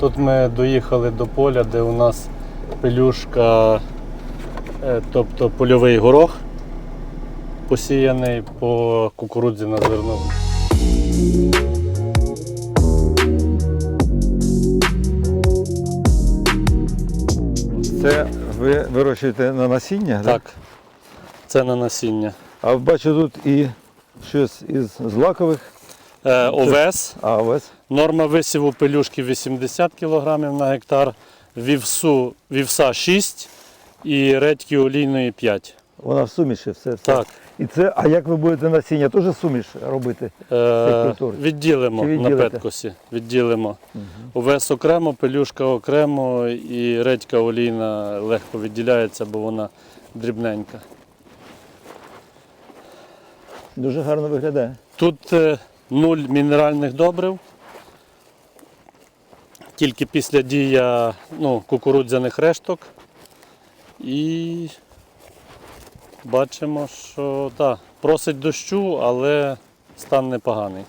Тут ми доїхали до поля, де у нас пелюшка, е, тобто польовий горох посіяний по кукурудзі на зерно. Це ви вирощуєте на насіння? Так, це на насіння. А бачу тут і щось із злакових, Е, овес. а ось Норма висіву пелюшки 80 кг на гектар, вівсу, вівса 6 і редьки олійної 5. вона в суміші все. все. Так. І це, а як ви будете насіння? Теж суміш робити? Е, культури? відділимо Чи на відділите? петкосі. Відділимо. Овес окремо, пелюшка окремо і редька олійна легко відділяється, бо вона дрібненька. Дуже гарно виглядає. Тут е, нуль мінеральних добрив. Тільки після дія ну, кукурудзяних решток. І бачимо, що так, просить дощу, але стан непоганий.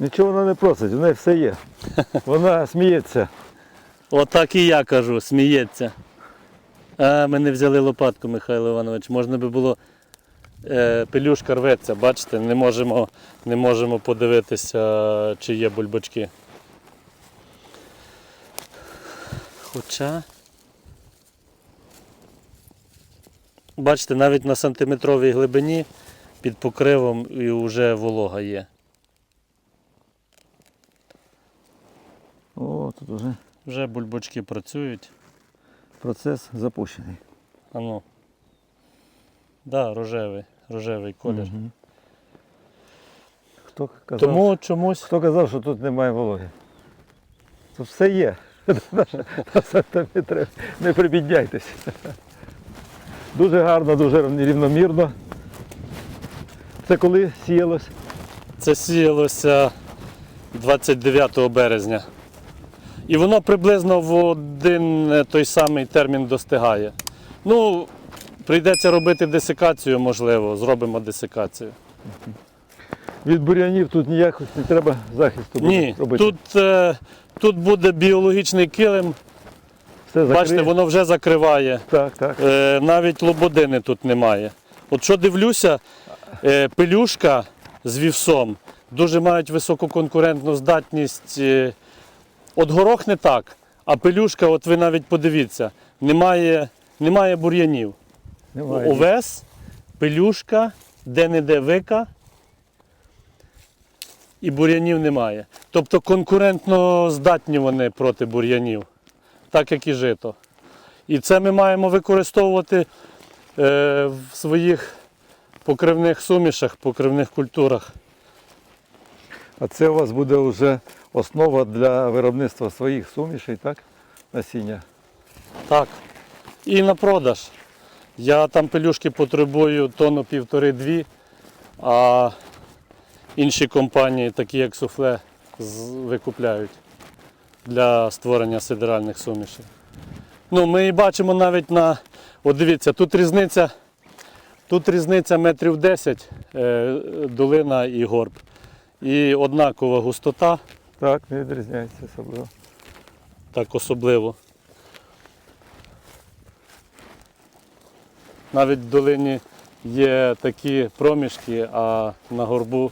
Нічого вона не просить, у неї все є. Вона сміється. Отак і я кажу, сміється. А, ми не взяли лопатку, Михайло Іванович. Можна би було. Е, пелюшка рветься, бачите, не можемо, не можемо подивитися, чи є бульбочки. Хоча. Бачите, навіть на сантиметровій глибині під покривом і вже волога є. О, тут вже Вже бульбочки працюють. процес запущений. А ну. Да, рожевий, рожевий колір. Мгм. Хто казав, Тому чомусь хто казав, що тут немає вологи? Тут все є. Сантиметри не прибідняйтесь. Дуже гарно, дуже рівномірно. Це коли сіялось? це сіялося 29 березня. І воно приблизно в один е, той самий термін достигає. Ну, прийдеться робити десикацію, можливо, зробимо десикацію. Від бур'янів тут ніякого не треба захисту Ні, робити. тут, е, тут буде біологічний килим. все Бачите, воно вже закриває. Так, так. Е, навіть лободини тут немає. От що дивлюся, е, пелюшка з вівсом дуже мають високу конкурентну здатність. е, От горох не так, а пелюшка, от ви навіть подивіться, немає, немає бур'янів. Немає. Овес, пелюшка, де-не-де вика і бур'янів немає. Тобто конкурентно здатні вони проти бур'янів, так як і жито. І це ми маємо використовувати е, в своїх покривних сумішах, покривних культурах. А це у вас буде вже основа для виробництва своїх сумішей, так? Насіння. Так. І на продаж. Я там пелюшки потребую тонну півтори-дві, а інші компанії, такі як суфле, викупляють для створення сидеральних сумішей. Ну, ми і бачимо навіть на. От дивіться, тут різниця, тут різниця метрів 10 е, долина і горб. І однакова густота, Так, не відрізняється особливо. так особливо. Навіть в долині є такі проміжки, а на горбу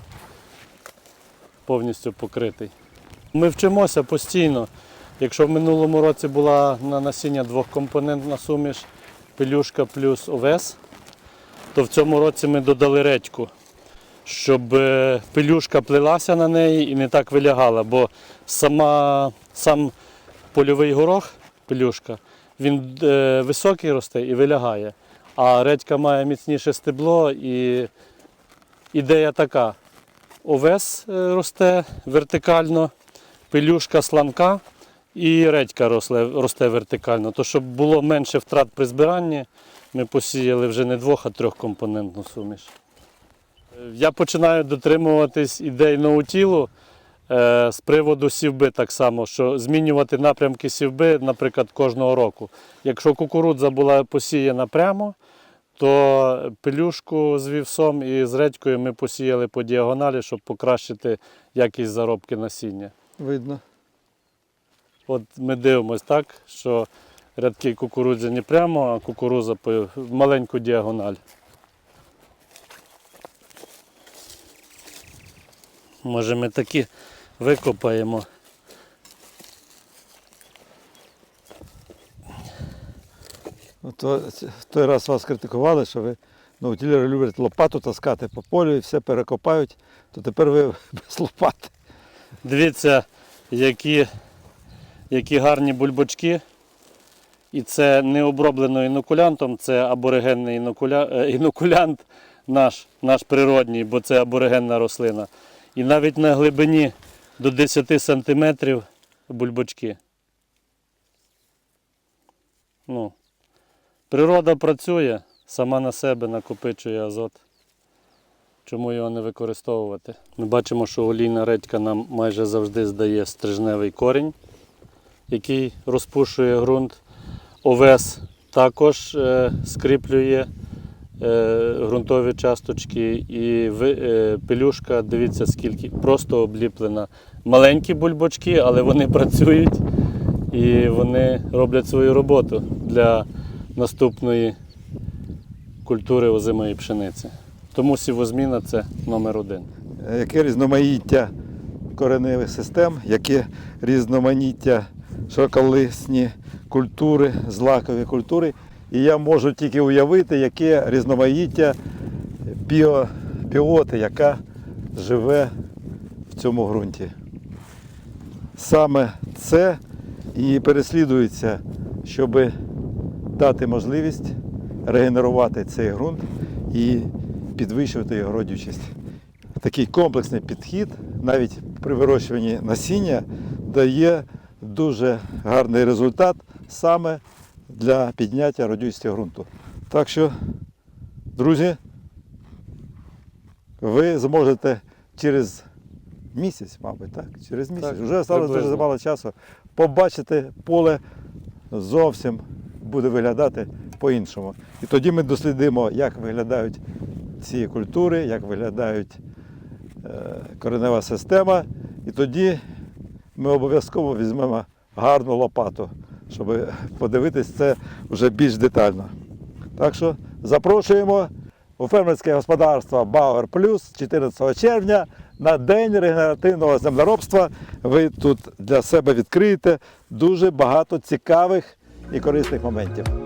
повністю покритий. Ми вчимося постійно. Якщо в минулому році була на насіння двохкомпонентна суміш пелюшка плюс овес, то в цьому році ми додали редьку, щоб е, пелюшка плелася на неї і не так вилягала, бо сама, сам польовий горох, пелюшка, він е, високий росте і вилягає. А редька має міцніше стебло і ідея така. Овес е, росте вертикально, пелюшка сланка і редька росте, вертикально. То щоб було менше втрат при збиранні, ми посіяли вже не двох, а трьохкомпонентну суміш. Е, Я починаю дотримуватись ідей ноутілу е, з приводу сівби так само, що змінювати напрямки сівби, наприклад, кожного року. Якщо кукурудза була посіяна прямо, то пелюшку з вівсом і з редькою ми посіяли по діагоналі, щоб покращити якість заробки насіння. Видно. От ми дивимось так, що рядки кукурудзи не прямо, а кукуруза по в маленьку діагональ. Може ми такі викопаємо. Ну, то, той раз вас критикували, що ви ну, утилери люблять лопату таскати по полю і все перекопають, то тепер ви без лопати. Дивіться, які, які гарні бульбочки. І це не оброблено інокулянтом, це аборигенний інокуля... е, інокулянт наш, наш природній, бо це аборигенна рослина. І навіть на глибині до 10 сантиметрів бульбочки. Ну, природа працює, сама на себе накопичує азот. Чому його не використовувати? Ми бачимо, що олійна редька нам майже завжди здає стрижневий корінь, який розпушує ґрунт. Овес також е, скріплює ґрунтові часточки. І е, пелюшка, дивіться, скільки просто обліплена. Маленькі бульбочки, але вони працюють і вони роблять свою роботу для наступної культури озимої пшениці. Тому сівозміна це номер один. Е, Яке різноманіття кореневих систем, яке різноманіття широколисні культури, злакові культури. І я можу тільки уявити, яке різноманіття біо, біоти, яка живе в цьому ґрунті. Саме це і переслідується, щоб дати можливість регенерувати цей ґрунт і підвищувати його родючість. Такий комплексний підхід, навіть при вирощуванні насіння, дає дуже гарний результат саме для підняття родючості ґрунту. Так що, друзі, ви зможете через місяць, мабуть, так? Через місяць, Так, вже стало дуже приблизно. мало часу, побачити поле зовсім буде виглядати по-іншому. І тоді ми дослідимо, як виглядають ці культури, як виглядають е, коренева система. І тоді ми обов'язково візьмемо гарну лопату, щоб подивитись це вже більш детально. Так що запрошуємо у фермерське господарство Бауер Плюс 14 червня на День регенеративного землеробства. Ви тут для себе відкриєте дуже багато цікавих і корисних моментів.